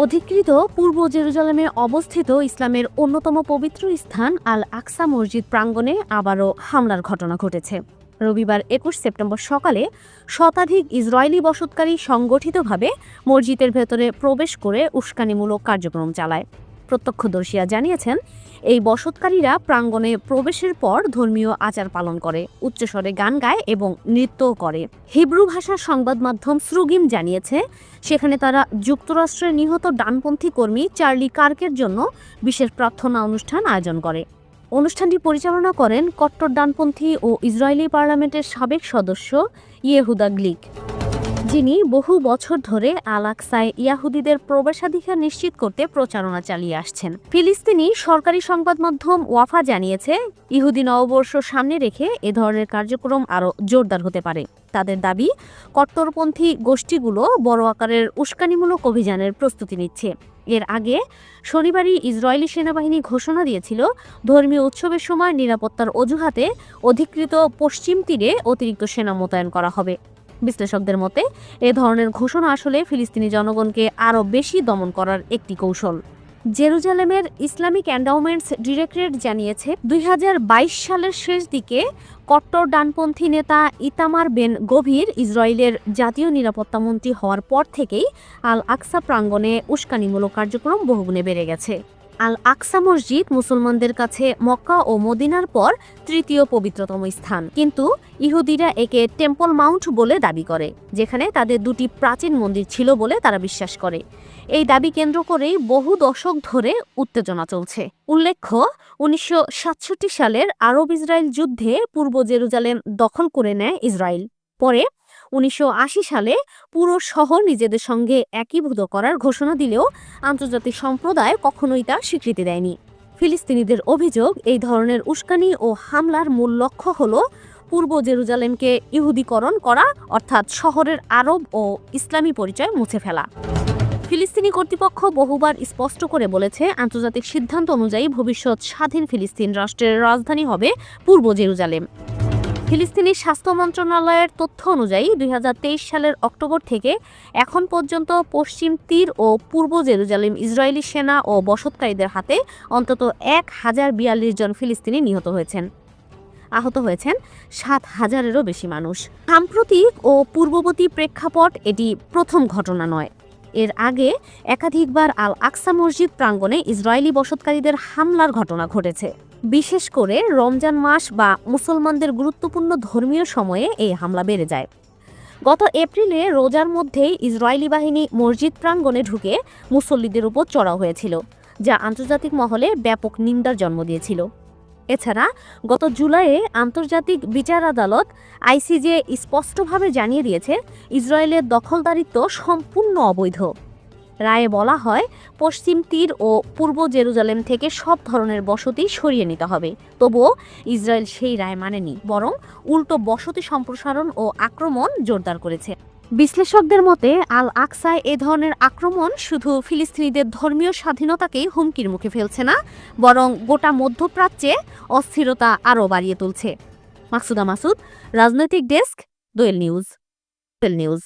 অধিকৃত পূর্ব জেরুজালেমে অবস্থিত ইসলামের অন্যতম পবিত্র স্থান আল আকসা মসজিদ প্রাঙ্গণে আবারও হামলার ঘটনা ঘটেছে। রবিবার একুশ সেপ্টেম্বর সকালে শতাধিক ইসরায়েলি বসতকারী সংগঠিতভাবে মসজিদের ভেতরে প্রবেশ করে উস্কানিমূলক কার্যক্রম চালায়। প্রত্যক্ষদর্শীরা জানিয়েছেন, এই বসতকারীরা প্রাঙ্গণে প্রবেশের পর ধর্মীয় আচার পালন করে, উচ্চস্বরে গান গায় এবং নৃত্যও করে। হিব্রু ভাষার সংবাদ মাধ্যম শ্রুগিম জানিয়েছে, সেখানে তারা যুক্তরাষ্ট্রের নিহত ডানপন্থী কর্মী চার্লি কার্কের জন্য বিশেষ প্রার্থনা অনুষ্ঠান আয়োজন করে। অনুষ্ঠানটি পরিচালনা করেন কট্টর ডানপন্থী ও ইসরায়েলি পার্লামেন্টের সাবেক সদস্য ইয়েহুদা গ্লিক। যিনি বহু বছর ধরে আল আকসায় ইয়াহুদিদের প্রবেশাধিকার নিশ্চিত করতে প্রচারণা চালিয়ে আসছেন। ফিলিস্তিনি সরকারি সংবাদ মাধ্যম ওয়াফা জানিয়েছে, ইহুদি নববর্ষ সামনে রেখে এ ধরনের কার্যক্রম আরও জোরদার হতে পারে। তাদের দাবি, কট্টরপন্থী গোষ্ঠীগুলো বড় আকারের উস্কানিমূলক অভিযানের প্রস্তুতি নিচ্ছে। এর আগে শনিবারই ইসরায়েলি সেনাবাহিনী ঘোষণা দিয়েছিল, ধর্মীয় উৎসবের সময় নিরাপত্তার অজুহাতে অধিকৃত পশ্চিম তীরে অতিরিক্ত সেনা মোতায়েন করা হবে। বিশ্লেষকদের মতে, এ ধরনের ঘোষণা আসলে ফিলিস্তিনি জনগণকে আরও বেশি দমন করার একটি কৌশল। জেরুজালেমের ইসলামিক অ্যান্ডাউমেন্টস ডিরেক্টরেট জানিয়েছে, দুই হাজার বাইশ সালের শেষ দিকে কট্টর ডানপন্থী নেতা ইতামার বেন গভীর ইসরায়েলের জাতীয় নিরাপত্তা মন্ত্রী হওয়ার পর থেকেই আল আকসা প্রাঙ্গণে উস্কানিমূলক কার্যক্রম বহুগুণে বেড়ে গেছে। আল আকসা মসজিদ মুসলমানদের কাছে মক্কা ও মদিনার পর তৃতীয় পবিত্রতম স্থান। কিন্তু ইহুদিরা একে টেম্পল মাউন্ট বলে দাবি করে, যেখানে তাদের দুটি প্রাচীন মন্দির ছিল বলে তারা বিশ্বাস করে। এই দাবি কেন্দ্র করেই বহু দশক ধরে উত্তেজনা চলছে। উল্লেখ্য, উনিশশো সাতষট্টি সালের আরব ইসরায়েল যুদ্ধে পূর্ব জেরুজালেম দখল করে নেয় ইসরায়েল। পরে উনিশশো আশি সালে পুরো শহর নিজেদের সঙ্গে একীভূত করার ঘোষণা দিলেও আন্তর্জাতিক সম্প্রদায় কখনোই তা স্বীকৃতি দেয়নি। ফিলিস্তিনিদের অভিযোগ, এই ধরনের উস্কানি ও হামলার মূল লক্ষ্য হল পূর্ব জেরুজালেমকে ইহুদিকরণ করা, অর্থাৎ শহরের আরব ও ইসলামী পরিচয় মুছে ফেলা। ফিলিস্তিনি কর্তৃপক্ষ বহুবার স্পষ্ট করে বলেছে, আন্তর্জাতিক সিদ্ধান্ত অনুযায়ী ভবিষ্যৎ স্বাধীন ফিলিস্তিন রাষ্ট্রের রাজধানী হবে পূর্ব জেরুজালেম। ফিলিস্তিনি স্বাস্থ্য মন্ত্রণালয়ের তথ্য অনুযায়ী দুই হাজার তেইশ সালের অক্টোবর থেকে এখন পর্যন্ত পশ্চিম তীর ও পূর্ব জেরুজালেম ইসরায়েলি সেনা ও বসতকারীদের হাতে অন্তত এক হাজার বিয়াল্লিশ জন ফিলিস্তিনি নিহত হয়েছেন। আহত হয়েছেন সাত হাজারেরও বেশি মানুষ। সাম্প্রতিক ও পূর্ববর্তী প্রেক্ষাপট এটি প্রথম ঘটনা নয়। এর আগে একাধিকবার আল আকসা মসজিদ প্রাঙ্গণে ইসরায়েলি বসতকারীদের হামলার ঘটনা ঘটেছে। বিশেষ করে রমজান মাস বা মুসলমানদের গুরুত্বপূর্ণ ধর্মীয় সময়ে এই হামলা বেড়ে যায়। গত এপ্রিলে রোজার মধ্যেই ইসরায়েলি বাহিনী মসজিদ প্রাঙ্গণে ঢুকে মুসল্লিদের উপর চড়াও হয়েছিল, যা আন্তর্জাতিক মহলে ব্যাপক নিন্দার জন্ম দিয়েছিল। এছাড়া গত জুলাইয়ে আন্তর্জাতিক বিচার আদালত আইসিজে স্পষ্টভাবে জানিয়ে দিয়েছে, ইসরায়েলের দখলদারিত্ব সম্পূর্ণ অবৈধ। রায়ে বলা হয়, পশ্চিম তীর ও পূর্ব জেরুজালেম থেকে সব ধরনের বসতি সরিয়ে নিতে হবে। তবুও ইসরায়েল সেই রায় মানেনি, বরং উল্টো বসতি সম্প্রসারণ ও আক্রমণ জোরদার করেছে। বিশ্লেষকদের মতে আল আকসায় এ ধরনের আক্রমণ শুধু ফিলিস্তিনিদের ধর্মীয় স্বাধীনতাকেই হুমকির মুখে ফেলছে না, বরং গোটা মধ্যপ্রাচ্যে অস্থিরতা আরও বাড়িয়ে তুলছে। মাকসুদা মাসুদ, রাজনৈতিক desk, Doyel news. Doyel news.